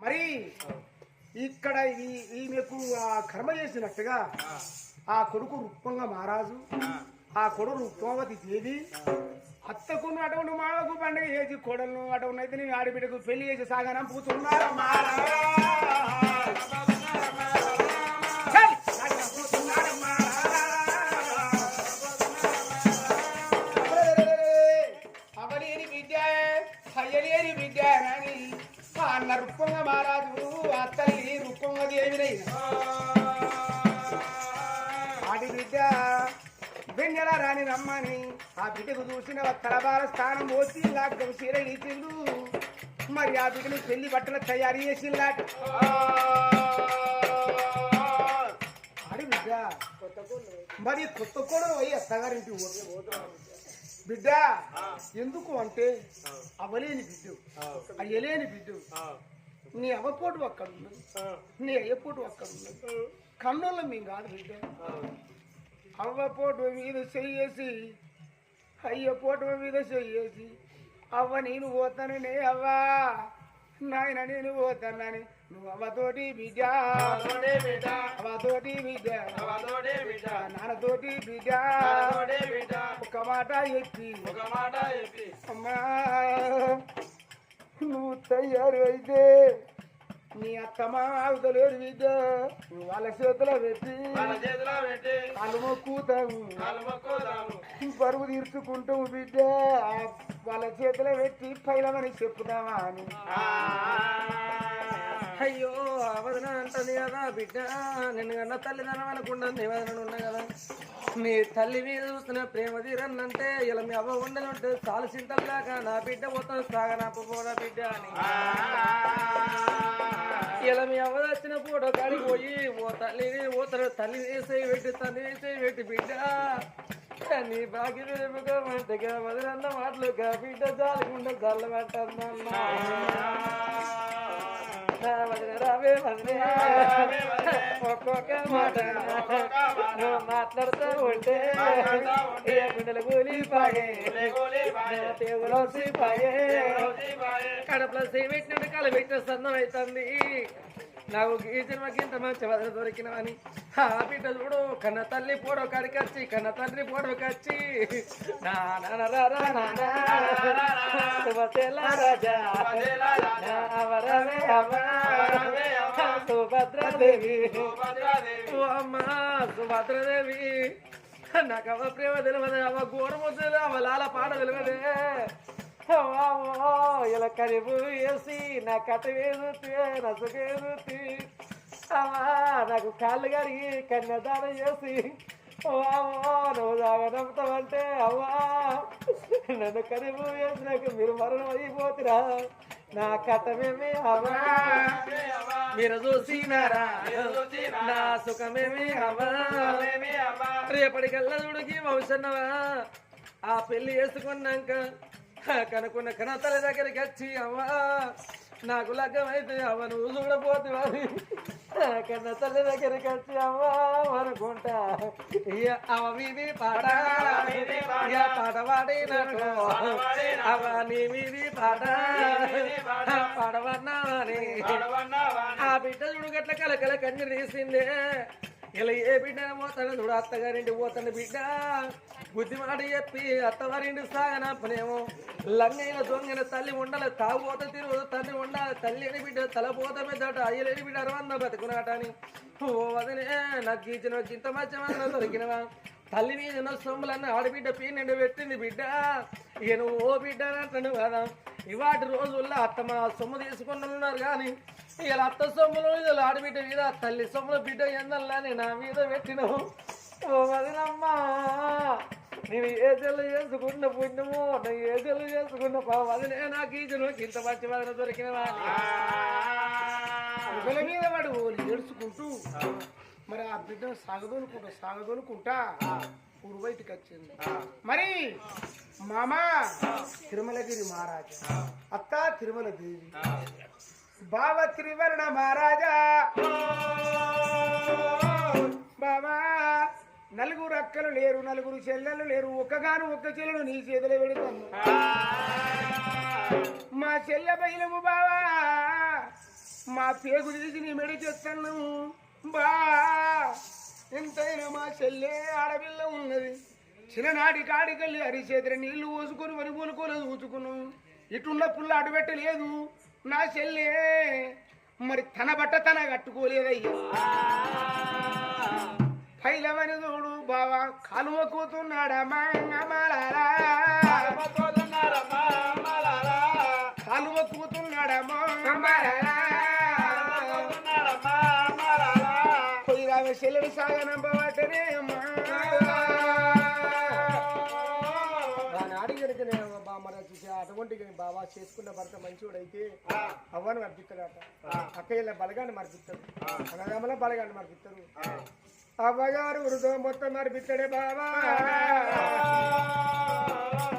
మరి ఇక్కడ ఈ ఈమెకు ఆ కర్మ చేసినట్టుగా ఆ కొడుకు రూపంగా మహారాజు ఆ కొడుకు రుక్మవతి దేవి అత్తకున్న అటువంటి మాడకు పండుగ చేసి కొడలను అటువంటి అయితే నేను ఆడిబిడ్డకు పెళ్ళి చేసి సాగనం పూతున్నారు మహారాజు. రుక్మంగ మహారాజు అత్తల్ని రుక్మంగ దేవినైనా. ఆడి బిడ్డ వెన్నెల రాని రమ్మని ఆ బిడ్డకు చూసిన తలబాల స్థానం పోసి లాగ్గం చీర ఇచ్చిండు. మరి ఆ బిడ్డని పెళ్ళి బట్టలు తయారు చేసిందాట ఆడి బిడ్డ మరి కొత్త కూడా పోయి అత్తగారింటి బిడ్డ ఎందుకు అంటే అవలేని బిడ్డు. అయ్యలేని బిడ్డు. నీ అవపోటు అక్కడ ఉన్నది నీ అయ్యపోటు అక్కడ ఉన్నది కన్నుల మేము కాదు బిడ్డ. అవ్వపోటు మీద చెయ్యేసి అయ్యపోటు మీద చెయ్యేసి అవ్వ నేను పోతాననే అవ్వా. నాయన నేను పోతానని నువ్వు అవ్వతోటి బిడ్డ. అవ్వతోటి బిడ్డ. నాన్నతోటి బిడ్డ. ఒక మాట ఎత్తి అమ్మా నువ్వు తయారు అయితే నీ అత్తమ్మ అవతలేరు బిడ్డ. వాళ్ళ చేతిలో పెట్టి కాలు మొక్కుతాము పరువు తీర్చుకుంటాము బిడ్డ. వాళ్ళ చేతిలో పెట్టి పైలమని చెప్పుదామా అని. అయ్యో అవదన అంటది కదా బిడ్డ. నిన్ను కన్న తల్లిదండ్రులు అనుకున్నా నీ వదన ఉన్నా కదా. నీ తల్లి మీద చూస్తున్న ప్రేమ తీరన్నంటే ఇలా మీ అవ్వ ఉండనుంటే చాలు చింతలేక నా బిడ్డ మొత్తం సాగనప్పపోడా బిడ్డ అని. ఇలా మీ అవ్వ వచ్చిన ఫోటో కాడికి పోయి ఓ తల్లిని ఓ తన తల్లి వేసే పెట్టి తల్లి వేసే పెట్టి బిడ్డ నీ బాకి మంటగా వదిలన్న మాటలుగా బిడ్డ జాలకుండా జల్ల మాట్లాడుతూ ఉంటే ఏ గుండెల కూలి పాగే దేవులో పాగే కడపలో సేపెట్టినట్టు కల పెట్టిన సందం అవుతుంది నాకు ఈ జన్మకి ఇంత మంచి వదన దొరికినవని. ఆ బిడ్డ చూడు కన్న తల్లి పోడో కడికొచ్చి కన్న తండ్రి పోడో కచ్చి సుభద్రాదేవి. అమ్మ సుభద్రాదేవి. నాకు అవ్వ ప్రేమ తెలియదు అవ్వ ఘోరం వద్దు అవ్వ లాల పాట తెలియదే ఇలా కరిపు వేసి నా వేసి నసుకేసి అమ్మా నాకు కాళ్ళు కడిగి కన్యాదానం చేసి అమ్మో నువ్వు తాగనంపుతావంటే అవ్వా నన్ను కరిపు వేసినాక మీరు మరణం అయిపోతురా నా కట్టమేమి అవ్వా. మీరు చూసినారా నా సుఖమేమి అవ్వా. రేపటికల్లా చూడుకి వంశన్నవా ఆ పెళ్ళి చేసుకున్నాక కనుక్కున్న కనతల దగ్గరికి వచ్చి అమ్మా నాకు లగ్గమైతే అయితే నువ్వు నువ్వు చూడపోతువా కన్న తల్లి దగ్గరికి వచ్చి అవ్వా అనుకుంటా ఇక అవ మీది పాట. ఇక పాట పాడినట్టు. నీ మీది పాట. పాడవన్నావని. ఆ బిడ్డ చూడు గట్ల కలకల కన్ను తీసిందే. ఇలా ఏ బిడ్డ పోతాడు చూడు అత్తగారింటి పోతాడు బిడ్డ. బుద్ధి మాట చెప్పి అత్తవారింటి సాగనప్పనేమో లంగైన దొంగన తల్లి ఉండాలి తాగుపోత తిరుగు తల్లి ఉండాలి తల్లి అని బిడ్డ తలపోత మెద్దట అయ్యలేని బిడ్డ అరవంద బతుకునాట అని ఓ వదనే నాకు గీచిన ఇంత మధ్య దొరికినవా? తల్లి మీద సొమ్ములన్నీ ఆడబిడ్డ పీనెండు పెట్టింది బిడ్డ. ఇక నువ్వు ఓ బిడ్డ అంటాను కదా. ఇవాటి రోజుల్లో అత్త మా సొమ్ము తీసుకుని ఉన్నారు కానీ ఇలా అత్త సొమ్ములు ఇలా ఆడబిడ్డ మీద తల్లి సొమ్ముల బిడ్డ ఎందల్లని నా మీద పెట్టినవు. ఓ వదినమ్మా నేను ఏ జల్లు చేసుకున్న పుణ్యమో నేను ఏ జల్లు చేసుకున్న పాపం అది నేను నాకు ఈ జన్మకి ఇంత మంచి వదిన దొరికిన మీద వాడు ఏడుచుకుంటూ మరి ఆ బిడ్డను సాగదోనుకుంటా సాగదోనుకుంటా ఊరు బయటికి వచ్చింది. మరి మామ తిరుమలగిరి మహారాజా అత్త తిరుమల దేవి బావ త్రివర్ణ మహారాజా బావా నలుగురు అక్కలు లేరు నలుగురు చెల్లెలు లేరు ఒక్కగాను ఒక్క చెల్లెలు నీ చేతిలో పెడతాను. మా చెల్లె బయలుము బావా మా పేగు తీసి నీ మెడ చేస్తాను. బా! ఎంతైనా మా చెల్లె ఆడపిల్ల ఉన్నది. చిన్ననాటి కాడికెళ్ళి అరిచేతిర నీళ్ళు పోసుకొని వరి పూనుకొని చూసుకున్నాం ఇటున్న పుల్ల అడుపెట్టలేదు నా చెల్లె మరి తన బట్ట తన కట్టుకోలేదయ్యా. పైలమని చూడు బావా కాలు మొక్కుతున్నాడా మంగమాలారా కాలు చెల్లెడి సాగనంపబట్టనే అమ్మా. దాని అడిగడికి నేను బామ్మ చూసి అటువంటి బాబా చేసుకున్న భర్త మంచివాడైతే అవ్వను మర్పిస్తాడట అక్కయ్య బలగాన్ని మర్పిస్తాడు అన్నదమ్మల బలగాన్ని మర్పిస్తాడు అవ్వగారు వృధో మొత్తం మర్పిస్తాడే బాబా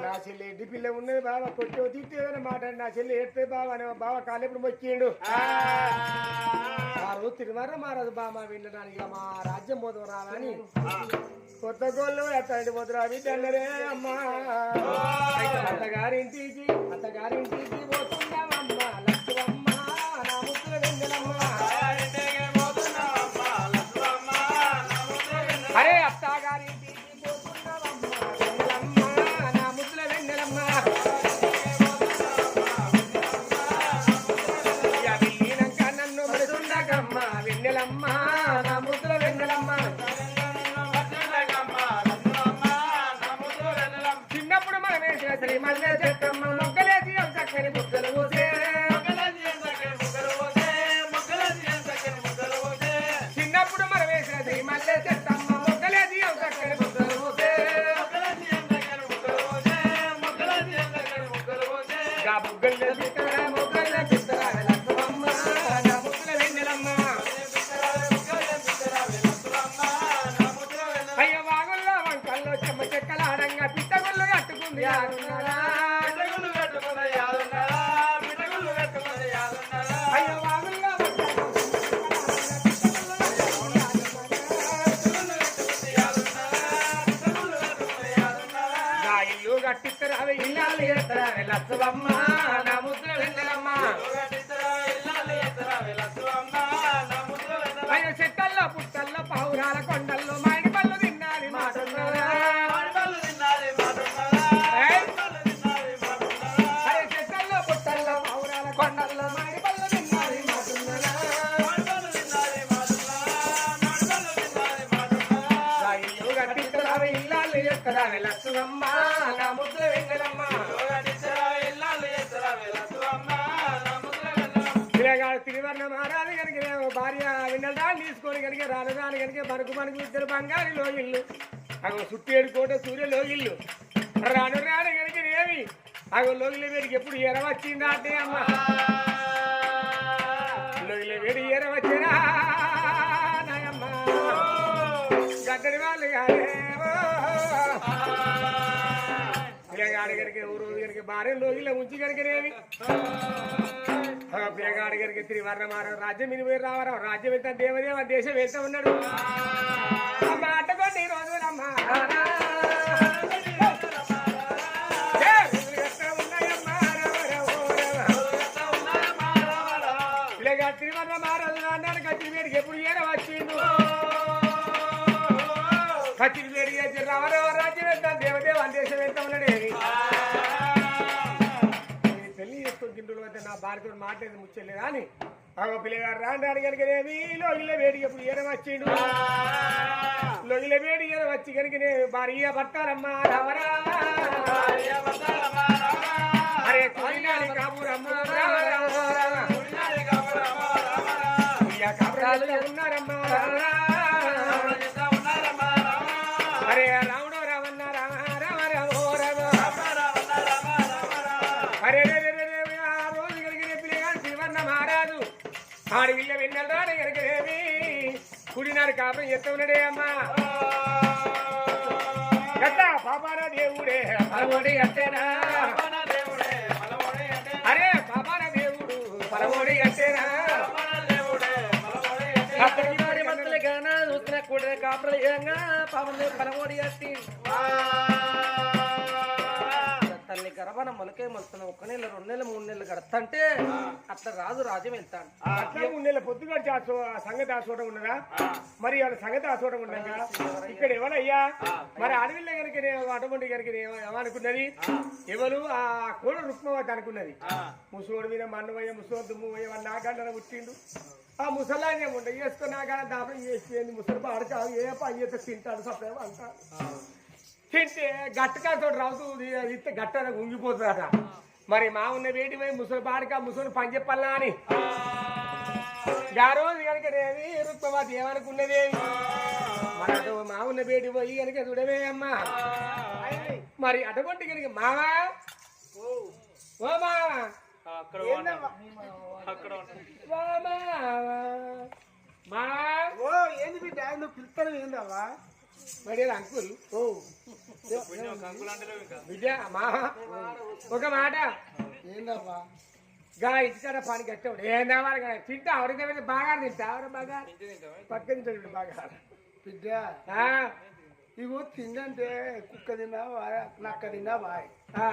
నా చెల్లి ఎడ్డి పిల్ల ఉన్నది బాబా కొట్టో తిట్టేదని మాట నా చెల్లి ఎడితే బాబా అని బాబా కాలేపుడు మొక్కిండు. ఆ రోజు తిరుమల మారదు బాబా వినడానికి మా రాజ్యం మొదలు రావాలని. కొత్త గోళ్ళు ఎత్తండి పోతురా బిడ్డలరే అమ్మా. అత్తగారింటికి అత్తగారింటికి పోతా. బంగారులో ఇల్లు. అగో సుట్టేడు కోట సూర్యలో ఇల్లు. రాను రాను గడికి ఏమి అగో లోగిల వేడికి ఎప్పుడు ఎరవచ్చిందా అంటే అమ్మ. లోగిల వేడి ఎర నాయమ్మ. గడ్డడి వాళ్ళు కాదే పిల్లగాడి గడికి ఊరు గడికి భార్య లోగిల ఉంచి కనుకనేమి పిల్లగాడి గారికి త్రివర్ణ మారం రాజ్యం వినిపోయి పోయి రావరా రాజ్యం వెళ్తా దేవదేవ దేశం వెళ్తా ఉన్నాడు. అమ్మ అట్టకోండి ఈ రోజు రమ్మా. ఏ, ఊరు పిల్లగాడు త్రివర్ణ అన్నాడు కత్తిరి వేడికి ఎప్పుడు ఏడ వచ్చిండు కత్తిరి వేడి చేసి మాట్లాడి ముచ్చలేదు అని ఆగో పిల్లగారు రాండి అడిగలిగేవి లోగిల వేడి ఎప్పుడు ఏర వచ్చిండు? లోగిల వేడి ఏర వచ్చి కనుక భార్య భర్తారమ్మా రావరా? అరే కాబూరమ్మా రావ, ஆடவில்லை வெண்ணல் தான் எனக்கு தேவி. குடினார் காப்பம் எத்தவனுடைய அம்மா? கட்டா பாபாரா தேவுடே பலவோடே அட்டேனா அரே பாபாரா தேவுடு பலவோடே அட்டேனா காப்பிடல ஏங்க பவன் பலவோடி அட்டி తల్లి గర్భాన మొలకే మొలుతున్న ఒక్క నెల రెండు నెలలు మూడు నెలలు గడతంటే అట్లా రాజు రాజ్యం వెళ్తాను అట్లా ఉండేలా పొద్దుగా సంగతి ఆ చోట ఉన్నదా? మరి వాళ్ళ సంగతి ఆ చోట ఉండగా ఇక్కడ ఎవరయ్యా? మరి అడవిలో కనుక అటువంటి కనుక ఏమనుకున్నది? ఎవరు? ఆ కోడ రుక్మవతి అనుకున్నది. ముసోడు మీద మన్నవయ్య ముసోడు దుమ్ము పోయి వాళ్ళ నాగండ పుట్టిండు. ఆ ముసలాన్ని వేసుకుని నాగండ దాపం చేసి ముసలి పాడక ఏ పని చేస్తే తింటాడు సపరేమ అంటాడు. తింటే గట్టకాతో రావుతూ ఇస్తే గట్ట ఉంగిపోతుందట. మరి మా ఉన్న వేటి పోయి ముసలి పాడక ముసలి పని చెప్పాలా అని. ఆ రోజు కనుక నేమి రుక్మవాది ఏమనుకున్నది మరి అటు మా ఉన్న బేటి పోయి కనుక చూడవే అమ్మా. మరి అటువంటి కనుక మావా? ఓ మావా? అక్కడ అక్కడ ఓ మావా? మావా? ఓ ఏంది బిడ్డ? నువ్వు పిలుస్తాను ఏందవ్వా మరి అంకుల్. ఓ. ఒక మాట. గా ఇంటికాడ పని కట్టాడు ఏందా మరి తింటా ఆవిడ బాగా తింటా ఆవిడ బాగా? పక్కన తింటాడు బాగా. బిడ్డ ఆ, ఇగో తిండంటే కుక్క తిన్నావా నక్క తిన్నావా ఆ.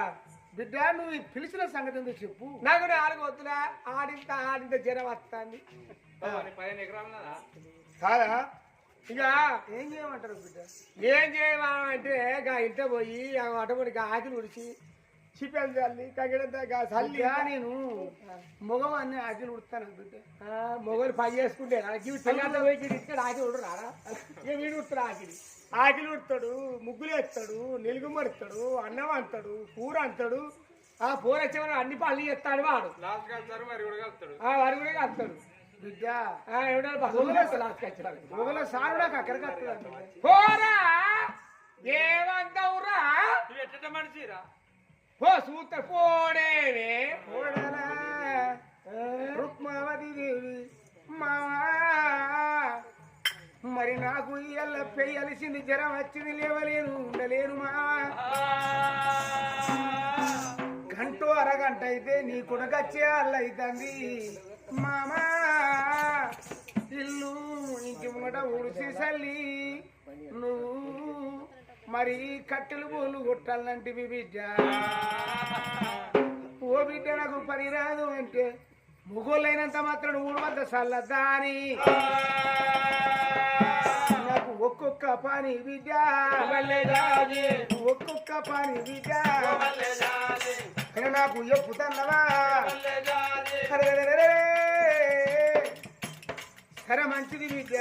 బిడ్డ నువ్వు పిలిచిన సంగతి ఏందో చెప్పు. నాకు నాలుగు వద్దులా. ఆడింత ఆడింత జ్వరం వస్తుంది. కాదా? ఇక ఏం చేయమంటారు బిడ్డ? ఏం చేయమంటే గా ఇంట పోయి ఆ అటువంటి ఆకిలి ఉడిచి చిపెన్ చల్లి కగిడంతా చల్లి నేను మగవాన్ని ఆకిలి ఉడతాను బిడ్డ. మొగలు పని చేసుకుంటే పోయి ఇక్కడ ఆకిలి ఉడరు రారా ఇక వీడు ఉడతాడు ఆకిలి? ఆకిలి ఉడతాడు ముగ్గులు వేస్తాడు నిలుగు మరుస్తాడు అన్నం అంటాడు కూర అంటాడు ఆ కూర వచ్చేవాడు అన్ని పనులు చేస్తాడు వాడు. లాస్ట్ కలుస్తారు బిడ్డ సారు నాకు అక్కడికి వస్తుందా పోరా ఎట్ట మనిషిరా పో సూత రుక్మావతి దేవి మావా మరి నాకు ఇయ్యాల పెయ్యలిసింది జ్వరం వచ్చింది లేవలేను ఉండలేను మా. గంటో అరగంట అయితే నీ కొనకచ్చే అల్లయితంది మామా ఇల్లు ఇంటి ముంగట ఊడిసి సల్లి నువ్వు మరి కట్టెలు పూలు కొట్టాలంటివి బిడ్డ. ఓ బిడ్డ నాకు పని రాదు అంటే ముగ్గులైనంత మాత్రం ఊడు వద్ద చల్లద్దా అని. నాకు ఒక్కొక్క పని బిడ్డ. ఒక్కొక్క పని బిడ్డ. కానీ నాకు ఎప్పుతన్నవా అరెరెరెరెరే. సరే మంచిది బిడ్డ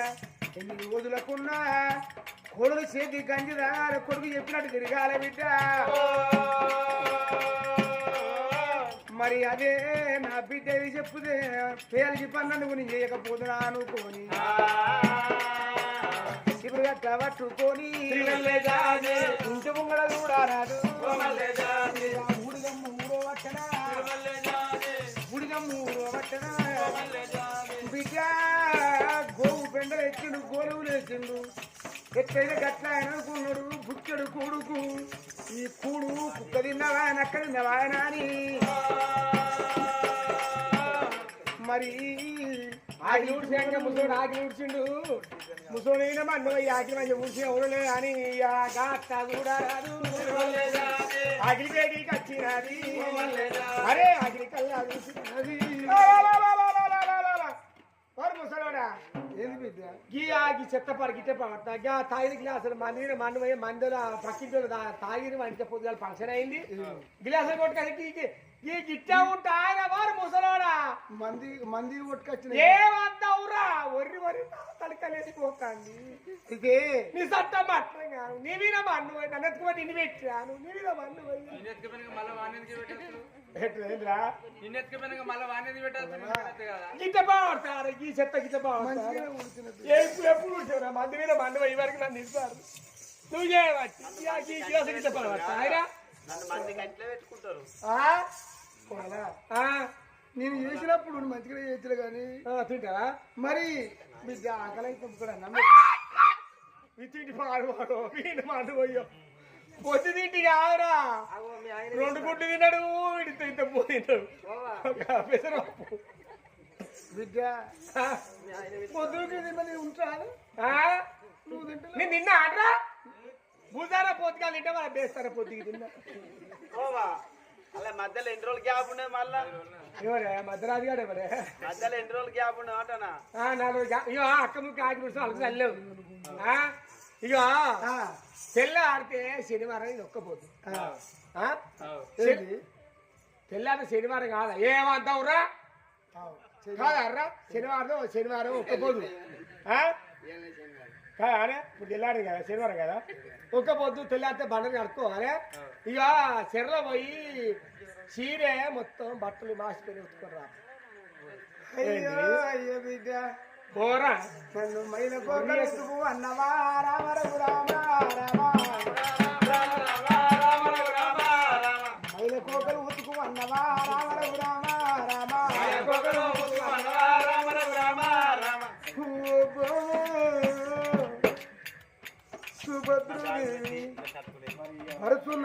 ఎన్ని రోజులకున్నా కొడుకు చేతి గంజిదా కొడుకు చెప్పినట్టు తిరగాలి బిడ్డ మరి అదే నా బిడ్డ ఏది చెప్పుదే? పేరు పన్నెండు నేను చేయకపోతున్నా అనుకోని. ఇప్పుడు గట్ట పట్టుకొని. ఇంటి ముంగడ కూడా గోలువులు ఎక్కిండు గట్ల ఆయన అనుకున్నాడు? బుచ్చడు కూడుకు. ఈ కూడు కుక్క తిన్నవా? నక్క తిన్నవా అని మరి ఆకిలి ఊడిసాక ముసోడు ఆకిలి ఊడ్చిండు. ముసోడు అయినా మన ఈ ఆకిలి మంచి ఊడ్చి ఎవరు అని ఆ గాట్ట కూడా రాదు. ఆకిలి పేటికి వచ్చినది. అరే ఆకిలి కల్లా చూసినది ఓరు ముసలోడా? ఏంది బిడ్డ? గీ చెత్త పడి గిట్ట పడతా. గా తాగిన గ్లాసులు మందిని మన్ను పోయి మందుల పక్కింటి తాగిన వంట పొద్దుగాల ఫంక్షన్ అయింది. గ్లాసులు కొట్టుకొని ఈ గిట్ట ఉంటాయన వారు ముసలోడా మంది మంది కొట్టుకొచ్చిన ఏమంటావురా ఒర్రి ఒర్రి తలకలేసిపోతాంది ఇదే నీ సట్టం నీ మీద మన్ను నన్ను పెట్టాను నీ మీద మన్ను ఈ చెత్త ఎప్పుడు వరకు నన్ను ఇస్తారు నువ్వు చేయవచ్చు గిట్ట పడవచ్చు ఆయన. ఆ, నేను చేసినప్పుడు మంచిగా చేసిన కానీ. ఆ, తింటావా? మరి బిడ్డ ఆకలి నమ్మి వాడు వీడి పొద్దు తింటి కాదురా. రెండు గుడ్లు తిన్నాడు వీడితో ఇంత పో తిన్నాడు పెసరపప్పు. బిడ్డ. పొద్దుకి తిన్నది ఉంటాను? నేను తిన్నా పొద్దుగా తింటే మన బేస్తారా పొద్దుకి తిన్నా. పోవా? అలా మధ్యలో ఎన్ని రోజులు గ్యాప్ ఉండేది మళ్ళా? ఎవరే? మధ్యరాజు గారు ఎవరే? మధ్యలో ఎన్ని రోజులు గ్యాప్ ఉండేది అంటనా ఆ, నాలుగు ఇగో అక్క ముక్క ఆకి పురుషులు అలకు చల్లేవు ఆ, ఆ, తెల్లారితే శనివారం ఇది ఒక్కపోదు ఆ, ఆ? ఏంది? తెల్లారి శనివారం కాదా? ఏమంటావురా? ఆ. కాదర్రా శనివారం శనివారం ఒక్కపోదు కాదా ఇప్పుడు తెల్లారి కదా శనివారం కదా? ఒక్క పొద్దు తెల్లారితే బండలు కడుక్కోవాలి ఇక చెరలో పోయి చీరే మొత్తం బట్టలు మాసిపోయి ఉతుకొని రా అయ్యో అయ్యో బిడ్డ. పోరా నన్ను మైల కోకలెత్తుకు అన్నవా. రామ రఘు రామ రామ.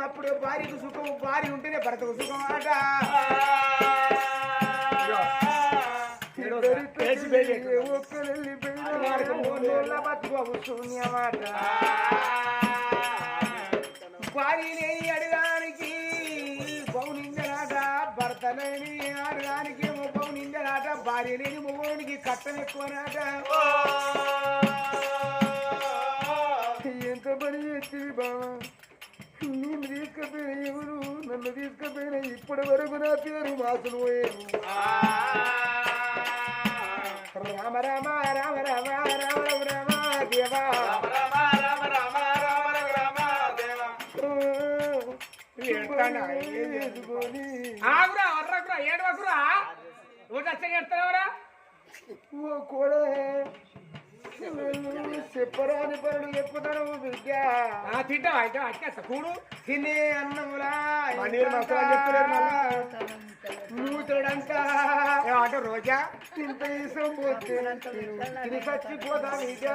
భరతున్నప్పుడే భార్యకు సుఖం భార్య ఉంటేనే భరతకు సుఖం ఆట. ఒక్కరెళ్ళి బతుకు శూన్యమాట. భార్య లేని అడగానికి బౌనింజనాట భర్త లేని అడగానికి బౌనింజనాట భార్య లేని మొగోనికి కట్టం ఎక్కువనాట. ఎంత పని చేస్తుంది ఎవరు నన్ను తీసుకుపోయిన ఇప్పటి వరకు నా పేరు మాసులు పోయారు రామ రామ రామ రామ రామ రామ దేవా. ఆగురా వర్రకురా ఏడవకురా ఒకటి వచ్చి ఎడతావరా ఓ కోడే చెప్పరాని పనులు చెప్పుతాను బిడ్డ తింటావా? అయితే అట్కేస్తా కూడు. తినే అన్నములా. నూతడంట ఏమంటే రోజా? ఇసం పోతే తిని. చచ్చిపోతా బిడ్డ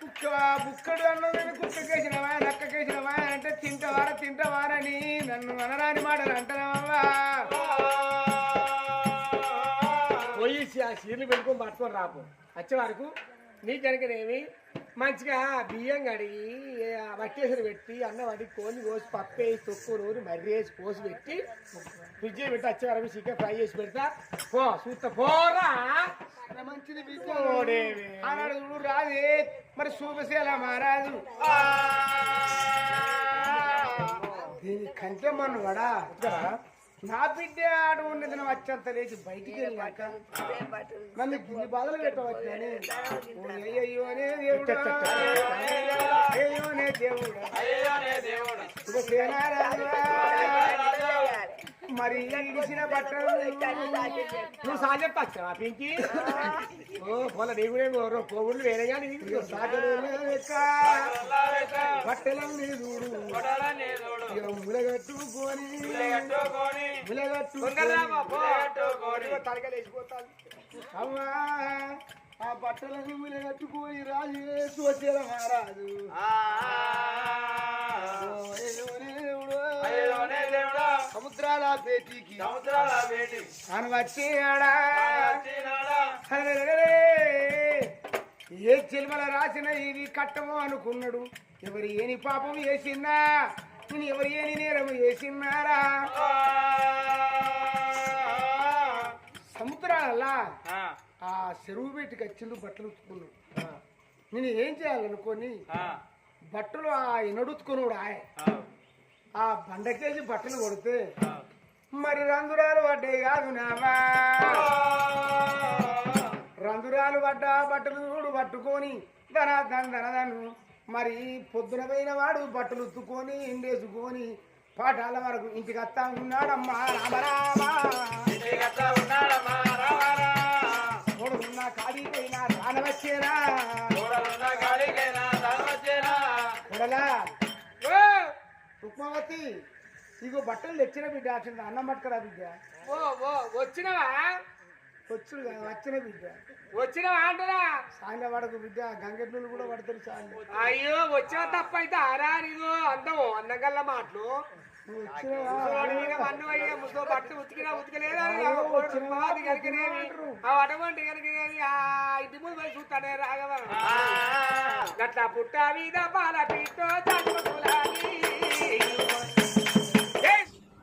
కుక్క బుక్కడు అన్నదని కుక్కకేసినవా? నక్కకేసినవా? అంటే తింటవారా తింటవారని నన్ను అనరాని మాటలు అంటావా చీరలు పెట్టుకొని పట్టుకొని రాపు. వచ్చే వరకు నీ కనుకనేమి మంచిగా బియ్యం కడిగి వట్టేసరి పెట్టి అన్నం వండి కోని కోసి పప్పు వేసి తొక్కు నూరి మర్రి వేసి కోసి పెట్టి ఫ్రిడ్జ్ పెట్టి వచ్చే వరకు చికెన్ ఫ్రై చేసి పెడతా. పో చూస్తా పోరా. మంచిది. ఆనాడు రాదే మరి చూపసేల మహారాజు. దీని కంటే మన వడా? నా బిడ్డ ఆడు ఉన్నది నా వచ్చంత లేచి బయటికి వెళ్ళాక నన్ను గిన్ని బాధలు పెట్టవచ్చని అయ్యోనే దేవుడా. మరి ఇడిసిన బట్టలు. నువ్వు సాజెప్ వచ్చావా పింకి? ఓ నీకు కూడా కోవుళ్ళు వేరే కానీ బట్టలన్నీ చూడు. ములగట్టుకొని. ములగట్టుకొని. అమ్మా ఆ బట్టలన్నీ ములగట్టుకొని రాజు సోచేల మహారాజు సముద్రాల అని వచ్చేయాడా అరెరెరెరె. ఏ చిల్మల రాసిన ఇది కట్టమో అనుకున్నాడు. ఎవరు ఏని పాపం చేసిందా నేను ఎవరు ఏని నేరం చేసినారా సముద్రాలలా ఆ. చెరువు పెట్టుకు వచ్చిండు బట్టలు ఉతుకున్నాడు నేను ఏం చేయాలనుకొని బట్టలు ఆ ఎనడుతుకున్నాడు ఆయ. ఆ బండకేసి బట్టలు కొడితే మరి రంగురాలు పడ్డాయి కాదు నావా. రంగురాలు పడ్డ బట్టలు చూడు పట్టుకొని ధన ధన ధనదను మరి పొద్దున పోయిన వాడు బట్టలు ఉత్తుకొని ఎండేసుకొని పాఠాల వరకు ఇంటికి వస్తా ఉన్నాడమ్మా రామ ఉన్న ఖాళీ పోయినా రుక్మావతి ఇగో బట్టలు తెచ్చిన బిడ్డ అసలు అన్నం పట్టుకురా బిడ్డ. ఓ ఓ వచ్చినవా? వచ్చుడు కదా వచ్చిన బిడ్డ. వచ్చినవా అంటున్నా? సాయంత్ర పడకు బిడ్డ గంగెట్లు కూడా పడతారు సాయంత్రం. అయ్యో వచ్చా తప్ప అయితే ఆరా నీకు? అందము అందగల్ల మాటలు. ఇంటి ముందు పోయి చూస్తానే రాఘవ. గట్ల పుట్ట మీద పాల పిట్టో